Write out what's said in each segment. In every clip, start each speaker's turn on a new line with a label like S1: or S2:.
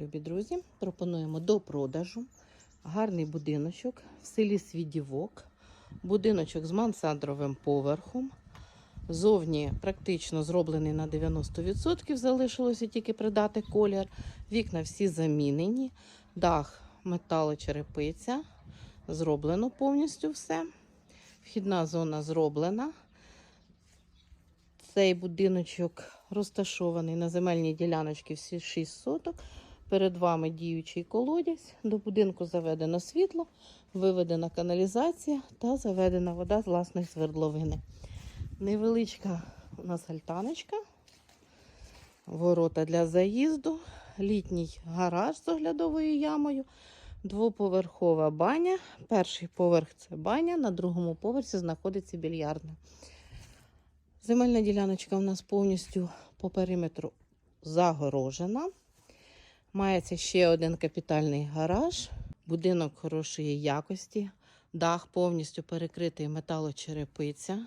S1: Любі друзі, пропонуємо до продажу гарний будиночок в селі Свідівок. Будиночок з мансандровим поверхом. Зовні практично зроблений на 90%, залишилося тільки придати колір. Вікна всі замінені, дах металочерепиця. Зроблено повністю все. Вхідна зона зроблена. Цей будиночок розташований на земельній діляночці всі 6 соток. Перед вами діючий колодязь. До будинку заведено світло, виведена каналізація та заведена вода з власної свердловини. Невеличка у нас альтаночка, ворота для заїзду, літній гараж з оглядовою ямою, двоповерхова баня. Перший поверх це баня, на другому поверсі знаходиться більярдна. Земельна діляночка у нас повністю по периметру загорожена. Мається ще один капітальний гараж, будинок хорошої якості, дах повністю перекритий металочерепиця.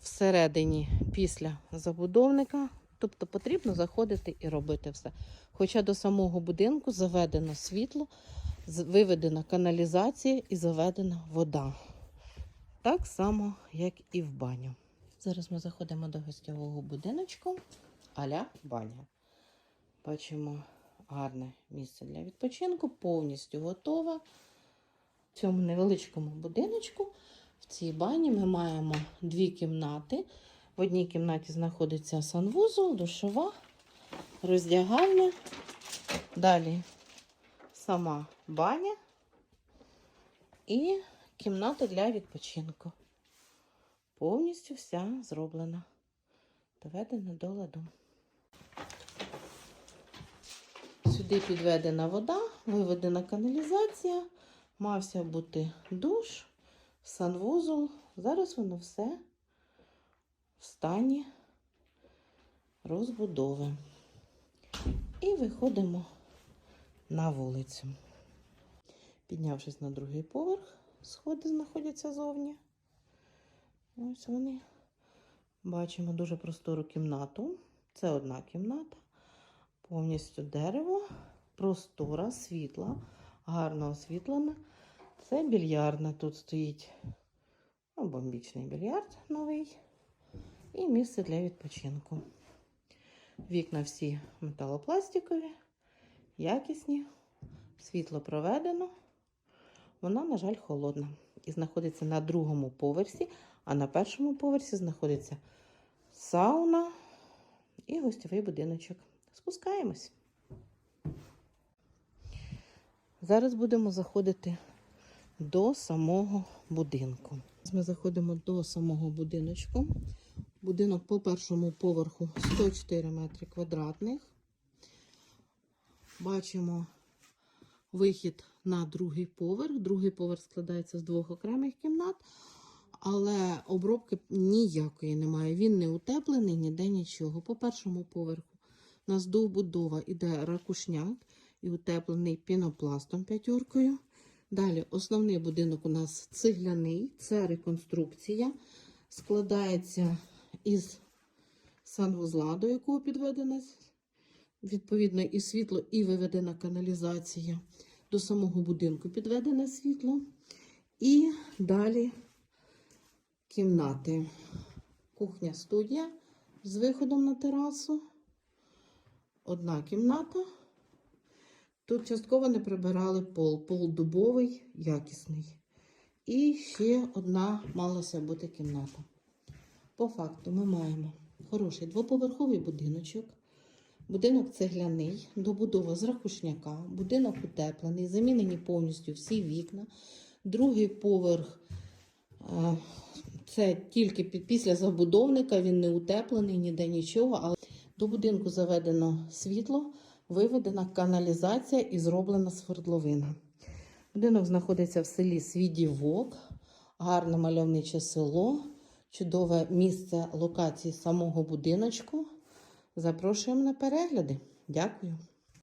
S1: Всередині після забудовника, тобто потрібно заходити і робити все. Хоча до самого будинку заведено світло, виведена каналізація і заведена вода. Так само, як і в баню. Зараз ми заходимо до гостьового будиночку аля баня. Бачимо гарне місце для відпочинку, повністю готове. В цьому невеличкому будиночку, в цій бані ми маємо дві кімнати. В одній кімнаті знаходиться санвузол, душова, роздягальня. Далі сама баня і кімната для відпочинку. Повністю вся зроблена, доведена до ладу. Сюди підведена вода, виведена каналізація, мався бути душ, санвузол. Зараз воно все в стані розбудови. І виходимо на вулицю. Піднявшись на другий поверх, сходи знаходяться зовні. Ось вони. Бачимо дуже простору кімнату. Це одна кімната повністю дерево, простора, світла, гарно освітлена. Це більярдна. Тут стоїть ну, бомбічний більярд новий і місце для відпочинку. Вікна всі металопластикові, якісні, світло проведено. Вона, на жаль, холодна і знаходиться на другому поверсі, а на першому поверсі знаходиться сауна і гостьовий будиночок. Спускаємось. Зараз будемо заходити до самого будинку. Ми заходимо до самого будиночку. Будинок по першому поверху 104 метри квадратних. Бачимо вихід на другий поверх. Другий поверх складається з двох окремих кімнат, але обробки ніякої немає. Він не утеплений, ніде нічого. По першому поверху у нас довбудова іде ракушняк і утеплений пінопластом п'ятеркою. Далі основний будинок у нас цегляний, це реконструкція. Складається із санвузла, до якого підведена відповідно і світло, і виведена каналізація. До самого будинку підведене світло. І далі кімнати. Кухня студія з виходом на терасу. Одна кімната. Тут частково не прибирали пол. Пол дубовий, якісний. І ще одна малася бути кімната. По факту ми маємо хороший двоповерховий будиночок. Будинок цегляний, добудова з ракушняка, будинок утеплений, замінені повністю всі вікна. Другий поверх е, це тільки після забудовника, він не утеплений, ніде нічого, але до будинку заведено світло, виведена каналізація і зроблена свердловина. Будинок знаходиться в селі Свідівок, гарне мальовниче село, чудове місце локації самого будиночку. Запрошуємо на перегляди. Дякую.